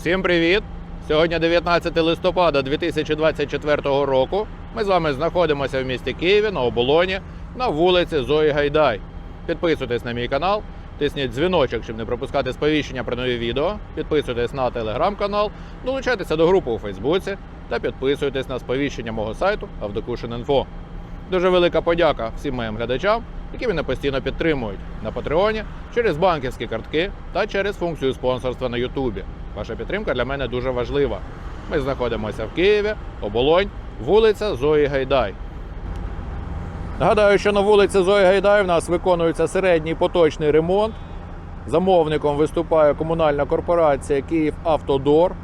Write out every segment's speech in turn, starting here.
Усім привіт! Сьогодні 19 листопада 2024 року. Ми з вами знаходимося в місті Києві на оболоні на вулиці Зої Гайдай. Підписуйтесь на мій канал, тисніть дзвіночок, щоб не пропускати сповіщення про нові відео. Підписуйтесь на телеграм-канал, долучайтеся до групи у Фейсбуці та підписуйтесь на сповіщення мого сайту Авдокушин.Інфо. Дуже велика подяка всім моїм глядачам, які мене постійно підтримують на Патреоні через банківські картки та через функцію спонсорства на Ютубі. Ваша підтримка для мене дуже важлива. Ми знаходимося в Києві, оболонь, вулиця Зої Гайдай. Нагадаю, що на вулиці Зої Гайдай в нас виконується середній поточний ремонт. Замовником виступає комунальна корпорація «Київавтодор».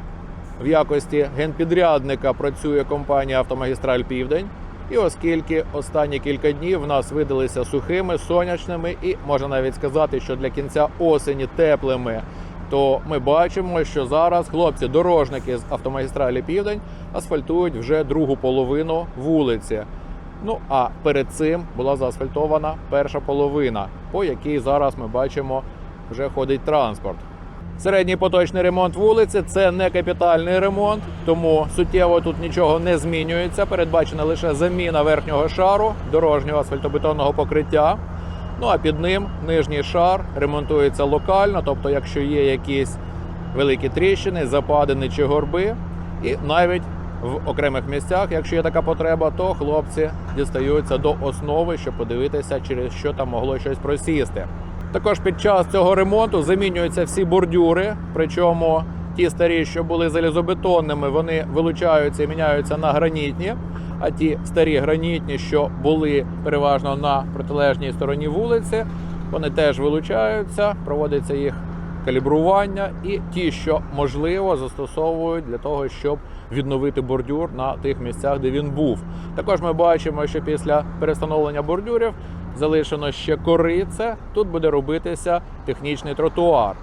В якості генпідрядника працює компанія Автомагістраль Південь. І оскільки останні кілька днів в нас видалися сухими, сонячними і можна навіть сказати, що для кінця осені теплими, то ми бачимо, що зараз хлопці-дорожники з автомагістралі Південь асфальтують вже другу половину вулиці. Ну а перед цим була заасфальтована перша половина, по якій зараз ми бачимо вже ходить транспорт. Середній поточний ремонт вулиці це не капітальний ремонт, тому суттєво тут нічого не змінюється. Передбачена лише заміна верхнього шару дорожнього асфальтобетонного покриття. Ну а під ним нижній шар ремонтується локально, тобто, якщо є якісь великі тріщини, западини чи горби, і навіть в окремих місцях, якщо є така потреба, то хлопці дістаються до основи, щоб подивитися, через що там могло щось просісти. Також під час цього ремонту замінюються всі бордюри, причому ті старі, що були залізобетонними, вони вилучаються і міняються на гранітні. А ті старі гранітні, що були переважно на протилежній стороні вулиці, вони теж вилучаються, проводиться їх калібрування, і ті, що можливо, застосовують для того, щоб відновити бордюр на тих місцях, де він був. Також ми бачимо, що після перестановлення бордюрів залишено ще корице. Тут буде робитися технічний тротуар.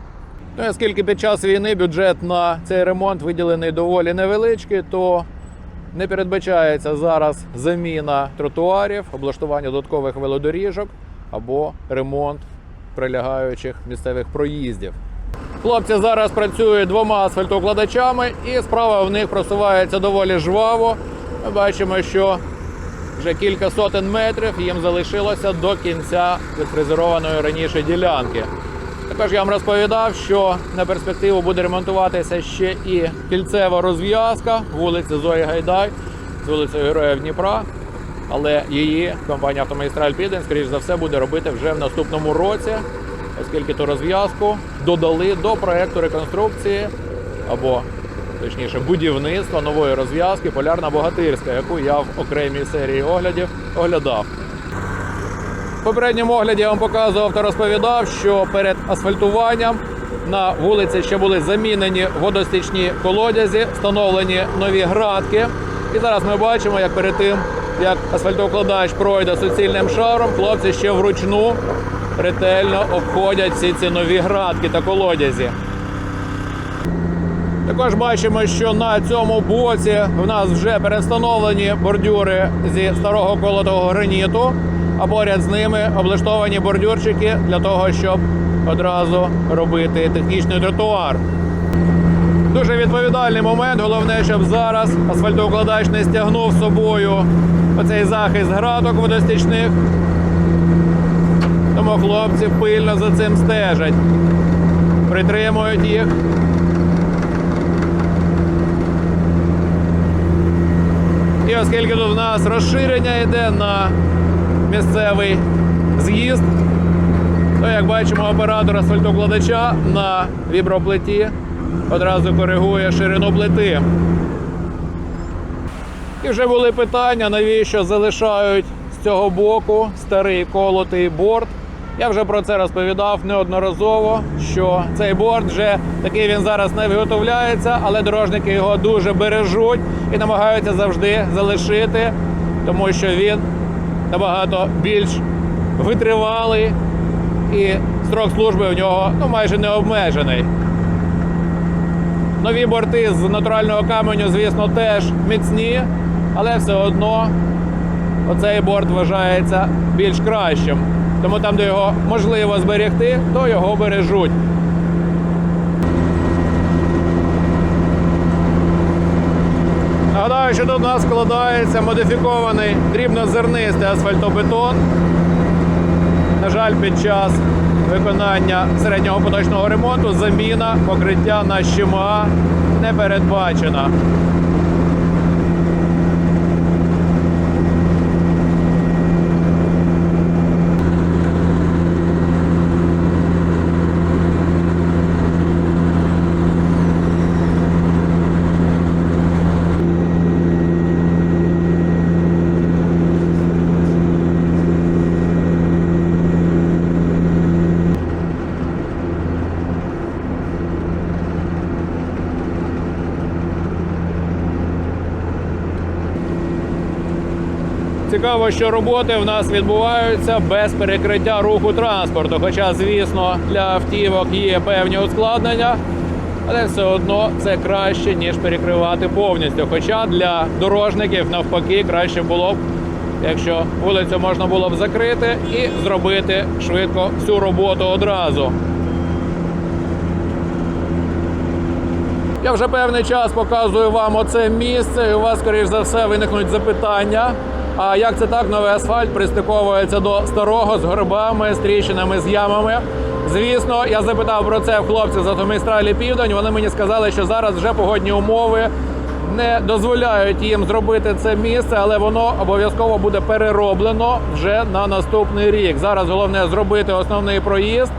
Ну, оскільки під час війни бюджет на цей ремонт виділений доволі невеличкий, то не передбачається зараз заміна тротуарів, облаштування додаткових велодоріжок або ремонт прилягаючих місцевих проїздів. Хлопці зараз працюють двома асфальтоукладачами, і справа в них просувається доволі жваво. Ми бачимо, що вже кілька сотень метрів їм залишилося до кінця відфрезерованої раніше ділянки. Також я вам розповідав, що на перспективу буде ремонтуватися ще і кільцева розв'язка вулиці Зої Гайдай з вулицею Героїв Дніпра. Але її компанія Автомагістраль Південь, скоріш за все, буде робити вже в наступному році, оскільки ту розв'язку додали до проекту реконструкції або точніше будівництва нової розв'язки Полярна Богатирська, яку я в окремій серії оглядів оглядав. Попередньому огляді я вам показував та розповідав, що перед асфальтуванням на вулиці ще були замінені водостічні колодязі, встановлені нові градки. І зараз ми бачимо, як перед тим, як асфальтоукладач пройде суцільним шаром, хлопці ще вручну ретельно обходять всі ці нові градки та колодязі. Також бачимо, що на цьому боці в нас вже перестановлені бордюри зі старого колотого граніту, а поряд з ними облаштовані бордюрчики для того, щоб одразу робити технічний тротуар. Дуже відповідальний момент. Головне, щоб зараз асфальтоукладач не стягнув з собою оцей захист градок водостічних. Тому хлопці пильно за цим стежать, притримують їх. І оскільки тут в нас розширення йде на місцевий з'їзд, то як бачимо, оператор асфальтокладача на віброплиті одразу коригує ширину плити. І вже були питання, навіщо залишають з цього боку старий колотий борт. Я вже про це розповідав неодноразово, що цей борт вже такий він зараз не виготовляється, але дорожники його дуже бережуть і намагаються завжди залишити, тому що він набагато більш витривалий і строк служби в нього ну, майже не обмежений. Нові борти з натурального каменю, звісно, теж міцні, але все одно оцей борт вважається більш кращим. Тому там, де його можливо зберегти, то його бережуть. Нагадаю, що тут у нас складається модифікований дрібнозернистий асфальтобетон. На жаль, під час виконання середнього поточного ремонту заміна покриття на щима не передбачена. Цікаво, що роботи в нас відбуваються без перекриття руху транспорту. Хоча, звісно, для автівок є певні ускладнення, але все одно це краще, ніж перекривати повністю. Хоча для дорожників навпаки краще було б, якщо вулицю можна було б закрити і зробити швидко всю роботу одразу. Я вже певний час показую вам оце місце, і у вас, скоріш за все, виникнуть запитання. А як це так новий асфальт пристиковується до старого з горбами, з тріщинами, з ямами? Звісно, я запитав про це в хлопців з автомайстралі Південь. Вони мені сказали, що зараз вже погодні умови не дозволяють їм зробити це місце, але воно обов'язково буде перероблено вже на наступний рік. Зараз головне зробити основний проїзд.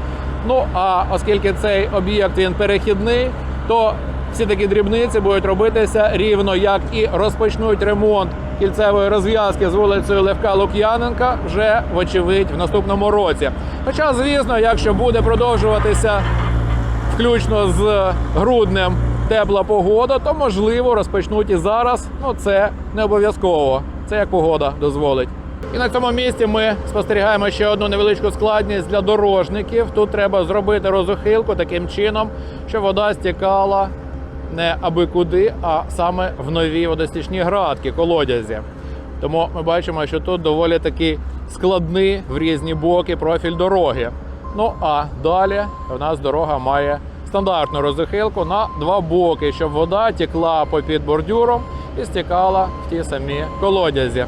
Ну а оскільки цей об'єкт він перехідний, то всі такі дрібниці будуть робитися рівно, як і розпочнуть ремонт кільцевої розв'язки з вулицею Левка Лук'яненка вже вочевидь в наступному році. Хоча, звісно, якщо буде продовжуватися включно з груднем тепла погода, то можливо розпочнуть і зараз. Ну це не обов'язково. Це як погода дозволить. І на цьому місці ми спостерігаємо ще одну невеличку складність для дорожників. Тут треба зробити розухилку таким чином, щоб вода стікала не аби куди, а саме в нові водостічні градки, колодязі. Тому ми бачимо, що тут доволі таки складний в різні боки профіль дороги. Ну а далі у нас дорога має стандартну розухилку на два боки, щоб вода текла попід бордюром і стікала в ті самі колодязі.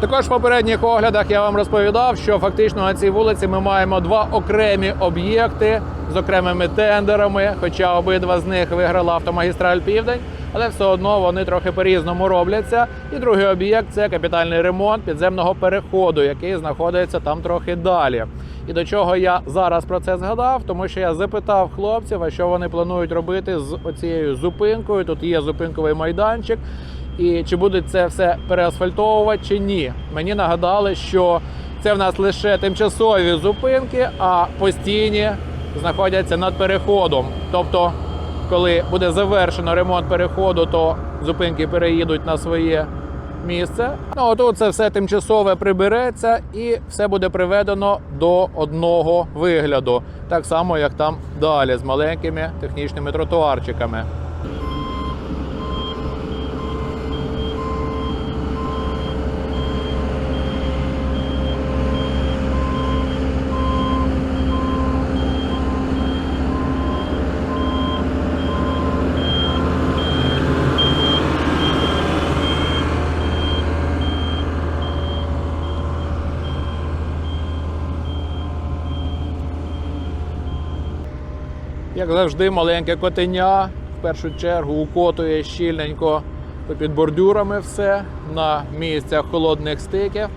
Також в попередніх оглядах я вам розповідав, що фактично на цій вулиці ми маємо два окремі об'єкти з окремими тендерами, хоча обидва з них виграла автомагістраль Південь, але все одно вони трохи по-різному робляться. І другий об'єкт це капітальний ремонт підземного переходу, який знаходиться там трохи далі. І до чого я зараз про це згадав, тому що я запитав хлопців, а що вони планують робити з оцією зупинкою. Тут є зупинковий майданчик. І чи будуть це все переасфальтовувати чи ні. Мені нагадали, що це в нас лише тимчасові зупинки, а постійні знаходяться над переходом. Тобто, коли буде завершено ремонт переходу, то зупинки переїдуть на своє місце. Ну отут це все тимчасове прибереться і все буде приведено до одного вигляду, так само як там далі з маленькими технічними тротуарчиками. Як завжди, маленьке котеня в першу чергу укотує щільненько під бордюрами все на місцях холодних стиків.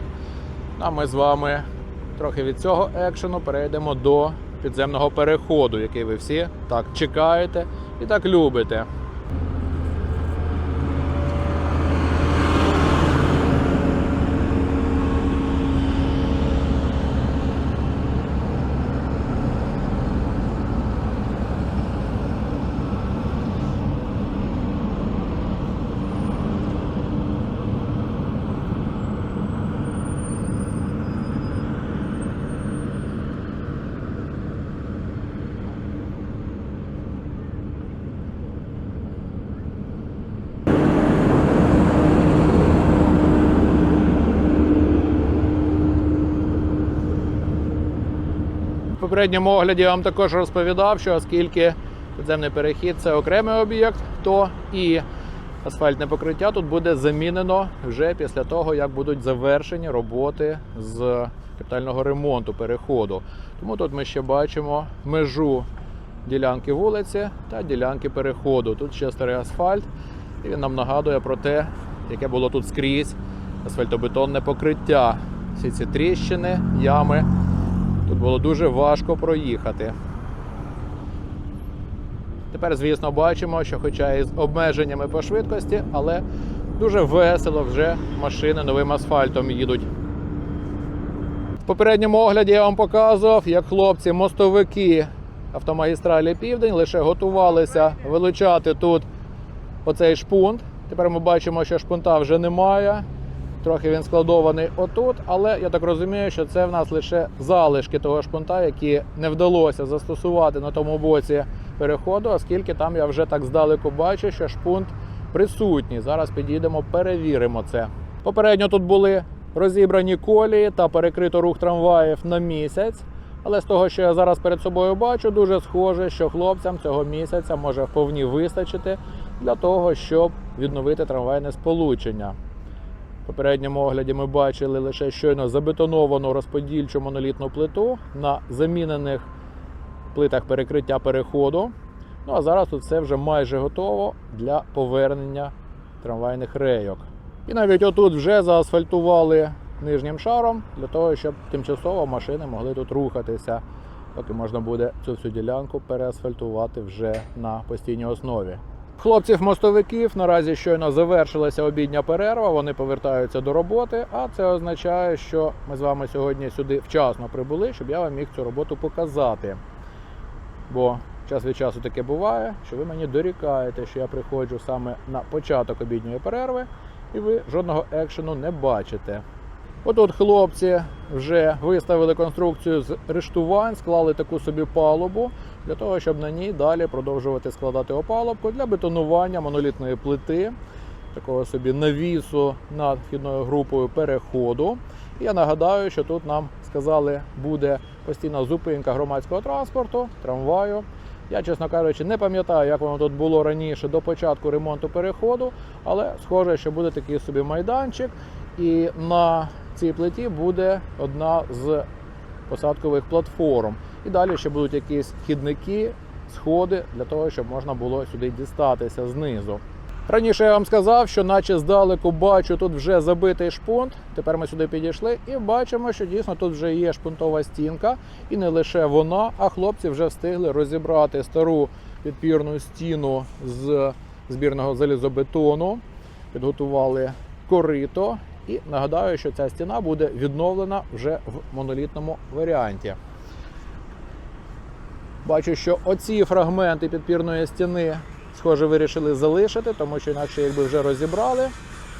А ми з вами трохи від цього екшену перейдемо до підземного переходу, який ви всі так чекаєте і так любите. В попередньому огляді я вам також розповідав, що оскільки підземний перехід це окремий об'єкт, то і асфальтне покриття тут буде замінено вже після того, як будуть завершені роботи з капітального ремонту переходу. Тому тут ми ще бачимо межу ділянки вулиці та ділянки переходу. Тут ще старий асфальт, і він нам нагадує про те, яке було тут скрізь асфальтобетонне покриття. Всі ці тріщини, ями. Було дуже важко проїхати. Тепер, звісно, бачимо, що хоча і з обмеженнями по швидкості, але дуже весело вже машини новим асфальтом їдуть. В попередньому огляді я вам показував, як хлопці мостовики автомагістралі Південь лише готувалися вилучати тут оцей шпунт. Тепер ми бачимо, що шпунта вже немає. Трохи він складований отут, але я так розумію, що це в нас лише залишки того шпунта, які не вдалося застосувати на тому боці переходу, оскільки там я вже так здалеку бачу, що шпунт присутній. Зараз підійдемо, перевіримо це. Попередньо тут були розібрані колії та перекрито рух трамваїв на місяць. Але з того, що я зараз перед собою бачу, дуже схоже, що хлопцям цього місяця може вповні вистачити для того, щоб відновити трамвайне сполучення. Попередньому огляді ми бачили лише щойно забетоновану розподільчу монолітну плиту на замінених плитах перекриття переходу. Ну а зараз тут все вже майже готово для повернення трамвайних рейок. І навіть отут вже заасфальтували нижнім шаром для того, щоб тимчасово машини могли тут рухатися, поки можна буде цю всю ділянку переасфальтувати вже на постійній основі. Хлопців-мостовиків наразі щойно завершилася обідня перерва, вони повертаються до роботи, а це означає, що ми з вами сьогодні сюди вчасно прибули, щоб я вам міг цю роботу показати. Бо час від часу таке буває, що ви мені дорікаєте, що я приходжу саме на початок обідньої перерви, і ви жодного екшену не бачите. Отут хлопці вже виставили конструкцію з рештувань, склали таку собі палубу для того, щоб на ній далі продовжувати складати опалубку для бетонування монолітної плити, такого собі навісу над вхідною групою переходу. І я нагадаю, що тут нам сказали, буде постійна зупинка громадського транспорту, трамваю. Я, чесно кажучи, не пам'ятаю, як воно тут було раніше до початку ремонту переходу, але схоже, що буде такий собі майданчик, і на цій плиті буде одна з посадкових платформ. І далі ще будуть якісь хідники, сходи для того, щоб можна було сюди дістатися знизу. Раніше я вам сказав, що наче здалеку бачу тут вже забитий шпунт. Тепер ми сюди підійшли і бачимо, що дійсно тут вже є шпунтова стінка, і не лише вона, а хлопці вже встигли розібрати стару підпірну стіну з збірного залізобетону, підготували корито. І нагадаю, що ця стіна буде відновлена вже в монолітному варіанті. Бачу, що оці фрагменти підпірної стіни, схоже, вирішили залишити, тому що інакше якби вже розібрали.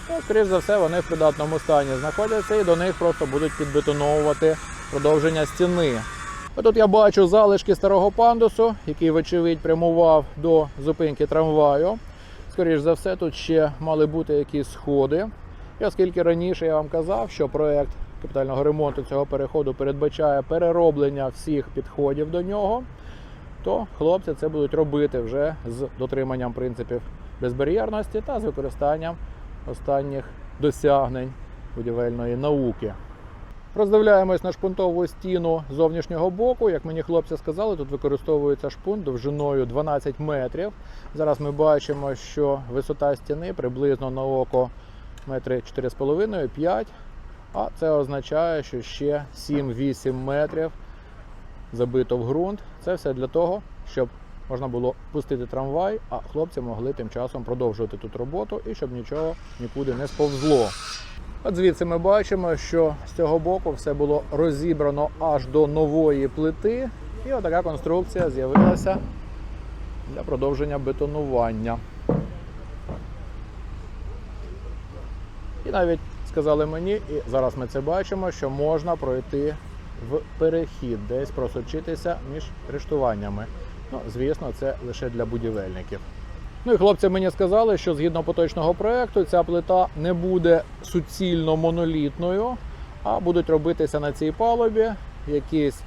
То, скоріш за все, вони в придатному стані знаходяться і до них просто будуть підбетоновувати продовження стіни. Отут я бачу залишки старого пандусу, який, вочевидь, прямував до зупинки трамваю. Скоріш за все, тут ще мали бути якісь сходи. І оскільки раніше я вам казав, що проект капітального ремонту цього переходу передбачає перероблення всіх підходів до нього, то хлопці це будуть робити вже з дотриманням принципів безбар'єрності та з використанням останніх досягнень будівельної науки. Роздивляємось на шпунтову стіну зовнішнього боку. Як мені хлопці сказали, тут використовується шпунт довжиною 12 метрів. Зараз ми бачимо, що висота стіни приблизно на око метри 4,5-5. А це означає, що ще 7-8 метрів забито в ґрунт. Це все для того, щоб можна було пустити трамвай, а хлопці могли тим часом продовжувати тут роботу і щоб нічого нікуди не сповзло. От звідси ми бачимо, що з цього боку все було розібрано аж до нової плити, і отака конструкція з'явилася для продовження бетонування. І навіть сказали мені, і зараз ми це бачимо, що можна пройти в перехід, десь просочитися між рештуваннями. Ну, звісно, це лише для будівельників. Ну і хлопці мені сказали, що згідно поточного проекту ця плита не буде суцільно монолітною, а будуть робитися на цій палубі якісь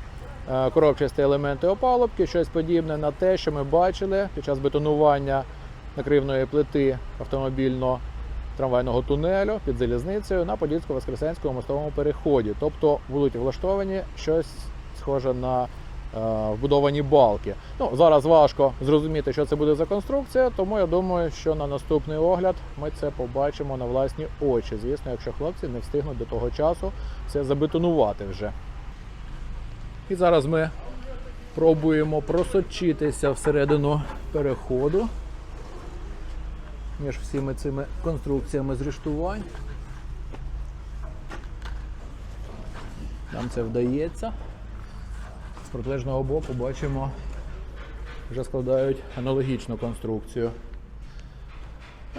е, коробчасті елементи опалубки, щось подібне на те, що ми бачили під час бетонування накривної плити автомобільно-трамвайного тунелю під залізницею на Подільсько-Воскресенському мостовому переході. Тобто будуть влаштовані щось схоже на е, вбудовані балки. Ну, зараз важко зрозуміти, що це буде за конструкція, тому я думаю, що на наступний огляд ми це побачимо на власні очі. Звісно, якщо хлопці не встигнуть до того часу все забетонувати вже. І зараз ми пробуємо просочитися всередину переходу між всіми цими конструкціями зрештувань. Нам це вдається. З протилежного боку бачимо, вже складають аналогічну конструкцію.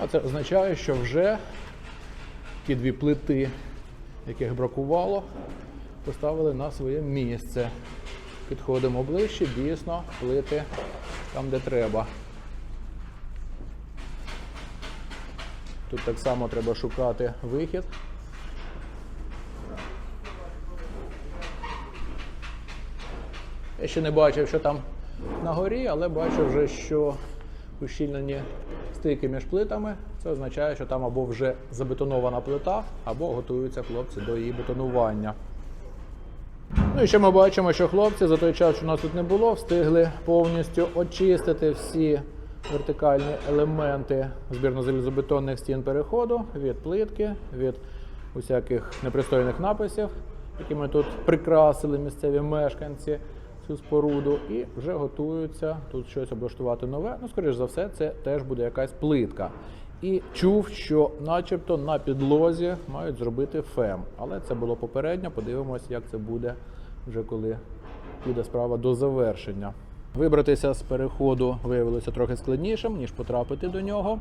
А це означає, що вже ті дві плити, яких бракувало, поставили на своє місце. Підходимо ближче, дійсно, плити там, де треба. Тут так само треба шукати вихід. Я ще не бачив, що там на горі, але бачу вже, що ущільнені стики між плитами. Це означає, що там або вже забетонована плита, або готуються хлопці до її бетонування. Ну і ще ми бачимо, що хлопці за той час, що нас тут не було, встигли повністю очистити всі вертикальні елементи збірно-залізобетонних стін переходу від плитки, від усяких непристойних написів, якими тут прикрасили місцеві мешканці цю споруду, і вже готуються тут щось облаштувати нове. Ну, скоріш за все, це теж буде якась плитка. І чув, що начебто на підлозі мають зробити фем. Але це було попередньо. Подивимось, як це буде вже коли піде справа до завершення. Вибратися з переходу виявилося трохи складнішим, ніж потрапити до нього,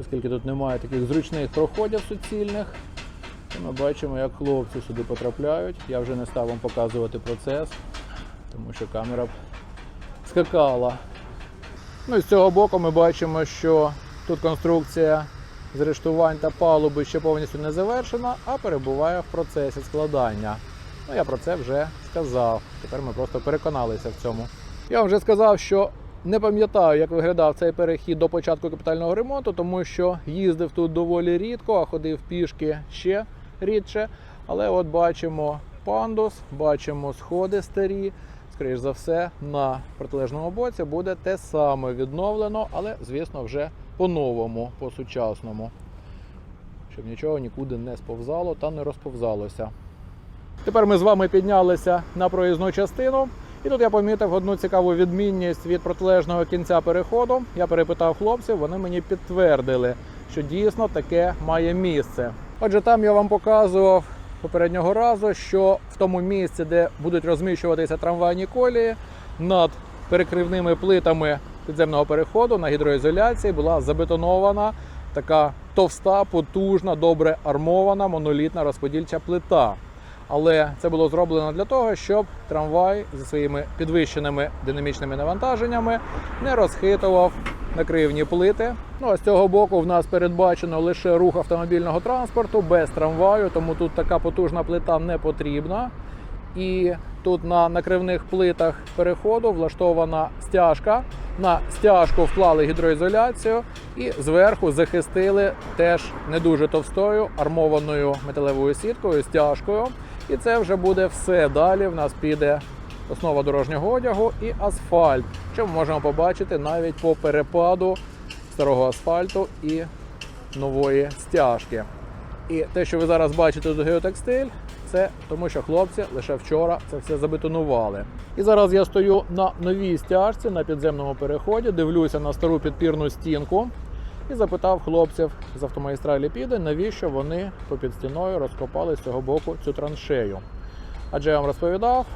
оскільки тут немає таких зручних проходів суцільних. І ми бачимо, як хлопці сюди потрапляють. Я вже не став вам показувати процес, тому що камера скакала. Ну і з цього боку ми бачимо, що тут конструкція з рештувань та палуби ще повністю не завершена, а перебуває в процесі складання. Ну, я про це вже сказав. Тепер ми просто переконалися в цьому. Я вже сказав, що не пам'ятаю, як виглядав цей перехід до початку капітального ремонту, тому що їздив тут доволі рідко, а ходив пішки ще рідше. Але от бачимо пандус, бачимо сходи старі. Скоріш за все, на протилежному боці буде те саме відновлено, але, звісно, вже по-новому, по-сучасному. Щоб нічого нікуди не сповзало та не розповзалося. Тепер ми з вами піднялися на проїзну частину. І тут я помітив одну цікаву відмінність від протилежного кінця переходу. Я перепитав хлопців, вони мені підтвердили, що дійсно таке має місце. Отже, там я вам показував попереднього разу, що в тому місці, де будуть розміщуватися трамвайні колії, над перекривними плитами підземного переходу на гідроізоляції була забетонована така товста, потужна, добре армована монолітна розподільча плита. Але це було зроблено для того, щоб трамвай зі своїми підвищеними динамічними навантаженнями не розхитував накривні плити. Ну а з цього боку в нас передбачено лише рух автомобільного транспорту без трамваю, тому тут така потужна плита не потрібна. І тут на накривних плитах переходу влаштована стяжка. На стяжку вклали гідроізоляцію і зверху захистили теж не дуже товстою армованою металевою сіткою, стяжкою. І це вже буде все. Далі в нас піде основа дорожнього одягу і асфальт, що ми можемо побачити навіть по перепаду старого асфальту і нової стяжки. І те, що ви зараз бачите тут геотекстиль, це тому, що хлопці лише вчора це все забетонували. І зараз я стою на новій стяжці на підземному переході, дивлюся на стару підпірну стінку і запитав хлопців з автомагістралі Піде, навіщо вони попід стіною розкопали з цього боку цю траншею. Адже я вам розповідав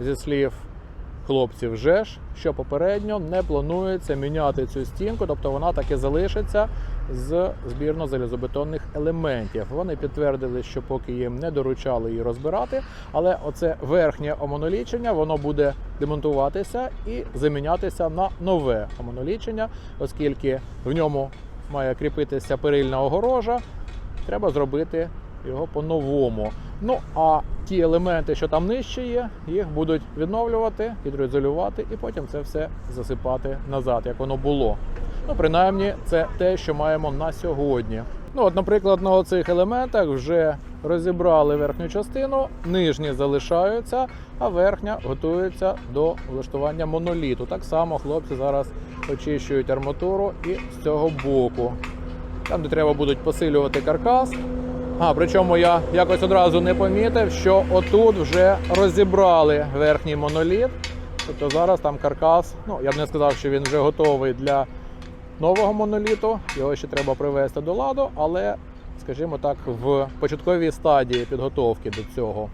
зі слів хлопців вже ж, що попередньо не планується міняти цю стінку, тобто вона таки залишиться з збірно-залізобетонних елементів. Вони підтвердили, що поки їм не доручали її розбирати, але оце верхнє омонолічення воно буде демонтуватися і замінятися на нове омонолічення, оскільки в ньому має кріпитися перильна огорожа. Треба зробити його по-новому. Ну а ті елементи, що там нижче є, їх будуть відновлювати, гідроізолювати і потім це все засипати назад, як воно було. Ну, принаймні, це те, що маємо на сьогодні. Ну, от, наприклад, на оцих елементах вже розібрали верхню частину, нижні залишаються, а верхня готується до влаштування моноліту. Так само хлопці зараз очищують арматуру і з цього боку. Там, де треба будуть посилювати каркас. А, причому я якось одразу не помітив, що отут вже розібрали верхній моноліт. Тобто зараз там каркас, ну я б не сказав, що він вже готовий для нового моноліту. Його ще треба привести до ладу, але, скажімо так, в початковій стадії підготовки до цього.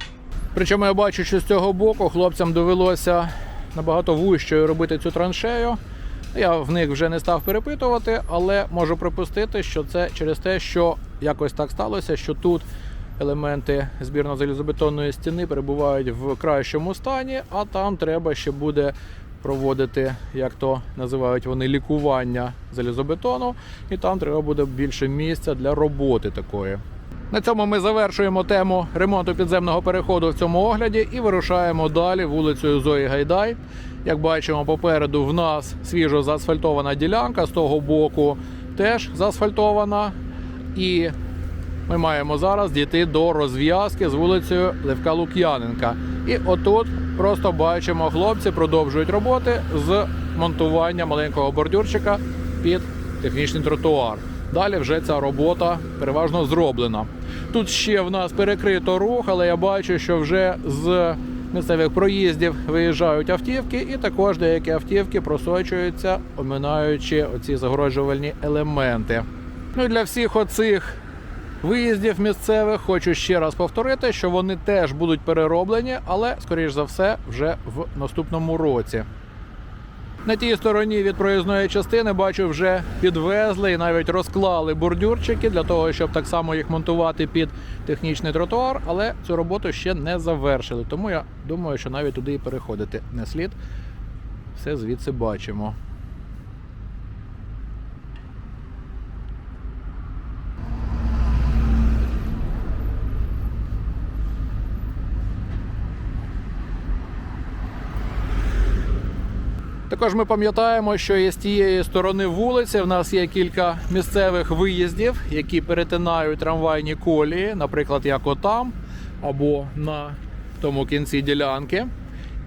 Причому я бачу, що з цього боку хлопцям довелося набагато вущою робити цю траншею. Я в них вже не став перепитувати, але можу припустити, що це через те, що якось так сталося, що тут елементи збірно-залізобетонної стіни перебувають в кращому стані, а там треба ще буде проводити, як то називають вони, лікування залізобетону, і там треба буде більше місця для роботи такої. На цьому ми завершуємо тему ремонту підземного переходу в цьому огляді і вирушаємо далі вулицею Зої Гайдай. Як бачимо, попереду в нас свіжо заасфальтована ділянка з того боку теж заасфальтована. І ми маємо зараз дійти до розв'язки з вулицею Левка Лук'яненка. І отут просто бачимо, хлопці продовжують роботи з монтування маленького бордюрчика під технічний тротуар. Далі вже ця робота переважно зроблена. Тут ще в нас перекрито рух, але я бачу, що вже з місцевих проїздів виїжджають автівки, і також деякі автівки просочуються, оминаючи оці загороджувальні елементи. Ну і для всіх оцих виїздів місцевих хочу ще раз повторити, що вони теж будуть перероблені, але скоріш за все вже в наступному році. На тій стороні від проїзної частини бачу, вже підвезли і навіть розклали бордюрчики для того, щоб так само їх монтувати під технічний тротуар, але цю роботу ще не завершили. Тому я думаю, що навіть туди і переходити не слід. Все звідси бачимо. Також ми пам'ятаємо, що і з тієї сторони вулиці в нас є кілька місцевих виїздів, які перетинають трамвайні колії, наприклад, як отам, або на тому кінці ділянки.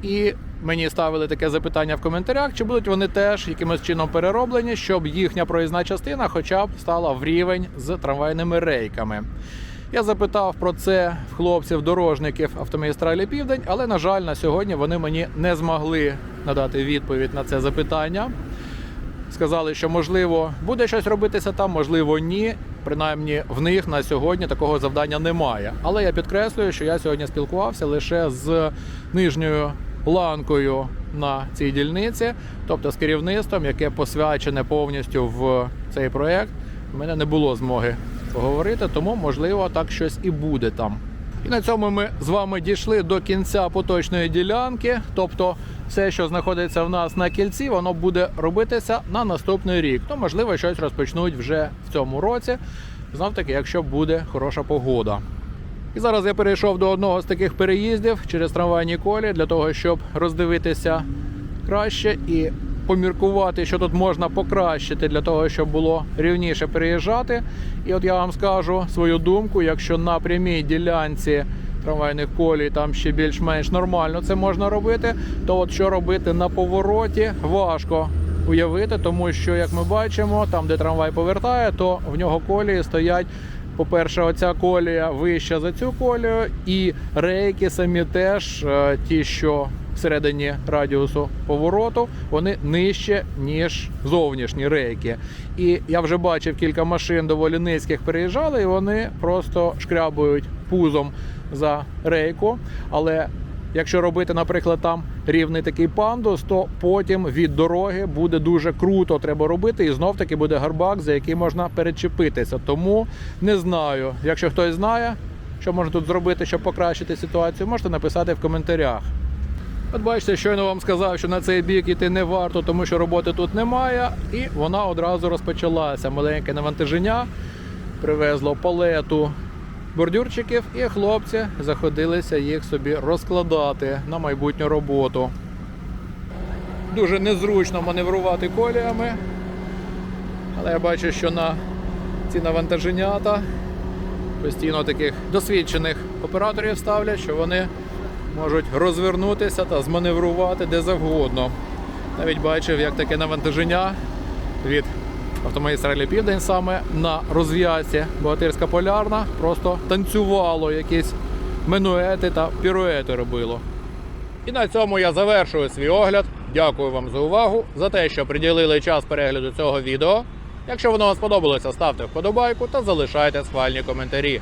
І мені ставили таке запитання в коментарях, чи будуть вони теж якимось чином перероблені, щоб їхня проїзна частина хоча б стала в рівень з трамвайними рейками. Я запитав про це в хлопців-дорожників автомагістралі Південь, але, на жаль, на сьогодні вони мені не змогли надати відповідь на це запитання. Сказали, що можливо буде щось робитися там, можливо, ні. Принаймні в них на сьогодні такого завдання немає. Але я підкреслюю, що я сьогодні спілкувався лише з нижньою ланкою на цій дільниці, тобто з керівництвом, яке посвячене повністю в цей проект. У мене не було змоги поговорити, тому можливо так щось і буде там. І на цьому ми з вами дійшли до кінця поточної ділянки. Тобто, все, що знаходиться в нас на кільці, воно буде робитися на наступний рік. То можливо щось розпочнуть вже в цьому році. Знов таки, якщо буде хороша погода. І зараз я перейшов до одного з таких переїздів через трамвайні колі для того, щоб роздивитися краще і поміркувати, що тут можна покращити для того, щоб було рівніше переїжджати. І от я вам скажу свою думку, якщо на прямій ділянці трамвайних колій там ще більш-менш нормально це можна робити, то от що робити на повороті важко уявити, тому що, як ми бачимо, там, де трамвай повертає, то в нього колії стоять. По-перше, оця колія вища за цю колію, і рейки самі теж е, ті, що всередині радіусу повороту, вони нижче, ніж зовнішні рейки. І я вже бачив кілька машин доволі низьких переїжджали, і вони просто шкрябують пузом за рейку. Але якщо робити, наприклад, там рівний такий пандус, то потім від дороги буде дуже круто треба робити, і знов таки буде гарбак, за який можна перечепитися. Тому не знаю, якщо хтось знає, що можна тут зробити, щоб покращити ситуацію, можете написати в коментарях. От бачите, щойно вам сказав, що на цей бік іти не варто, тому що роботи тут немає, і вона одразу розпочалася. Маленьке навантаження привезло палету бордюрчиків, і хлопці заходилися їх собі розкладати на майбутню роботу. Дуже незручно маневрувати коліями. Але я бачу, що на ці навантаженята постійно таких досвідчених операторів ставлять, що вони можуть розвернутися та зманеврувати де завгодно. Навіть бачив, як таке навантаження від автомагістралі Південь саме на розв'язці Богатирська полярна просто танцювало якісь менуети та піруети робило. І на цьому я завершую свій огляд. Дякую вам за увагу, за те, що приділили час перегляду цього відео. Якщо воно вам сподобалося, ставте вподобайку та залишайте схвальні коментарі.